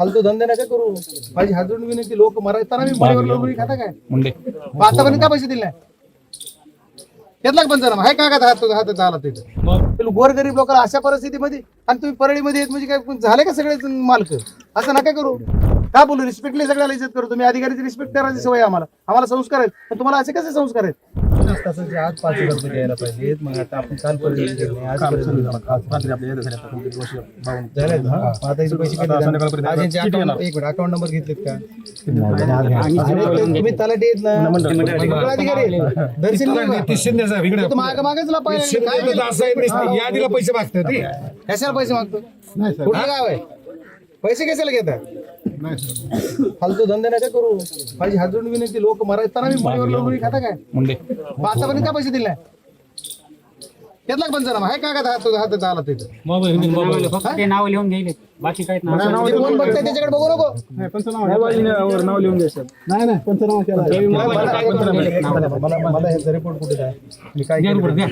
फालतू धंदे नका करू. माझी हात जोडून विनंती लोक मरायताना मी लोक खाता काय? मुंडे. मग आतापर्यंत का पैसे दिले नाही. घेतला का पंचनामा? आहे का का हात हातात आला तिथं? गोरगरीब लोकांना अशा परिस्थितीमध्ये आणि तुम्ही परळीमध्ये येत म्हणजे काय झाले का सगळे मालक? असं नका करू. का बोलू? रिस्पेक्टली सगळ्याला इज्जत करू तुम्ही. अधिकाऱ्याची रिस्पेक्ट करायची सवय आहे आम्हाला. आम्हाला संस्कार आहेत. पण तुम्हाला असे कसे संस्कार आहेत? तासाचे आज पाच हजार रुपये द्यायला पाहिजेत मग आता आपण काल पर्यंत आज झालेत ना? आता इथे पैसे किती द्या? आज यांचे account- एक मिनिट अकाउंट नंबर घेतलेत का? अरे ते तुम्ही तलाठी आहेत ना? मंडळ अधिकारी आहेत. दर्शन नाही. का? तू मागं मागेच लपायला लागले. काय केलं? यादीला पैसे मागतात ते. कशाला पैसे मागतो? कुठलं गाव आहे? पैसे कशाला फालतू धंदे नका करू. माझी हात जोडून विनंती लोक मरायताना मी मुलीवर लोक खाता काय? मुंडे. मग आतापर्यंत का पैसे दिले? का पंचनामा? आहे का का हात हातात आला तिथं? फक्त ते नाव लिहून घ्यायले बाकी काहीच नाव ते कोण बघतंय त्याच्याकडे बघू नको. मला मला- मला ह्याचा रिपोर्ट कुठे काय मी काय केलं?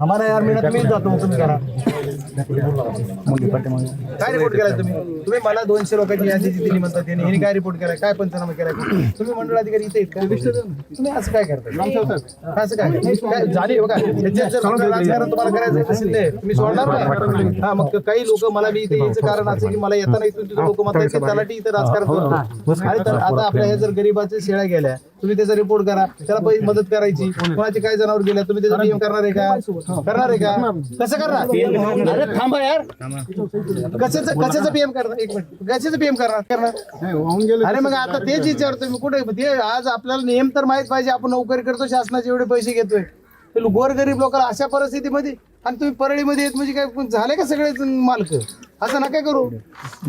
आम्हाला यार मीच जातो मग तुम्ही करा. काय रिपोर्ट केलाय तुम्ही? तुम्ही मला दोनशे लोकांची यादी दिली म्हणतात त्यांनी ह्यांनी काय रिपोर्ट केलाय? काय पंचनामा केलाय? तुम्ही मंडळ अधिकारी इथे तुम्ही असं काय करता असं काय? झाली बघा. तुम्हाला करायचं असेल ते तुम्ही सोडणार नाही हा मग काही लोक मला मी इथे यायचं कारण असं की मला येताना इथून तिथं लोक म्हणतात की तलाठी इथं राजकारण करतो आणि तर आता आपल्या ह्या जर गरीबाच्या शेळ्या गेल्या तुम्ही त्याचा रिपोर्ट करा. त्याला पैसे मदत करायची. कोणाची काय जनावर गेल्या तुम्ही त्याचा पीएम करणार आहे का? करणार आहे का? कसं करणार? अरे थांबा यार. कशाचं कशाचं पीएम करणार? एक मिनिट. कशाचं पीएम करणार? करणार? अरे मग आता तेच विचारतोय मी. कुठे? ते आज आपल्याला नियम तर माहीत पाहिजे. आपण नोकरी करतो शासनाचे एवढे पैसे घेतोय. गोरगरीब लोकांना अशा परिस्थितीमध्ये आणि तुम्ही परळीमध्ये येत म्हणजे काय झाले का सगळे मालक? असं नका करू.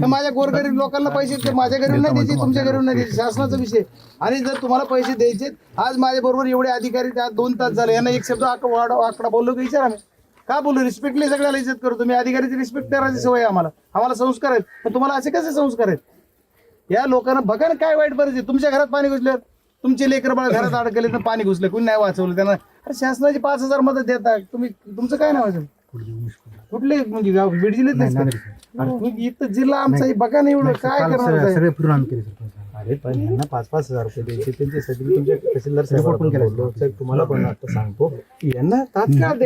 तर माझ्या गोरगरीब लोकांना पैसे ते माझ्या घरी नाही द्यायचे तुमच्या घरी नाही द्यायचे. शासनाचा विषय आणि जर तुम्हाला पैसे द्यायचे आज माझ्या बरोबर एवढे अधिकारी त्या दोन तास झाले यांना एक शब्द आक- वाढ- आकडा बोललो की विचारा मी का बोलू रिस्पेक्टली सगळ्याला इज्जत करतो. तुम्ही अधिकाऱ्याची रिस्पेक्ट करायची सवय आम्हाला. आम्हाला संस्कार आहेत. पण तुम्हाला असे कसे संस्कार आहेत? या लोकांना बघा ना काय वाईट परिस्थिती तुमच्या घरात पाणी घुसलं तुमचे लेकर बाळ घरात अडकले तर पाणी घुसलं. कोणी नाही वाचवलं त्यांना. अरे शासनाची पाच हजार मदत देता. तुम्ही तुमचं काय नाव असेल कुठले म्हणजे बीड जिल्ह्यात का? अरे तुम्ही इथं जिल्हा आमचा आहे, बघा ना एवढं काय करणार आहे? सगळे फिरून आम्ही केले अरे पण यांना पाच पाच हजार रुपये द्यायचे त्यांच्यासाठी तुमच्या तहसीलदार साहेब पण केला तुम्हाला पण आता सांगतो यांना तात्काळ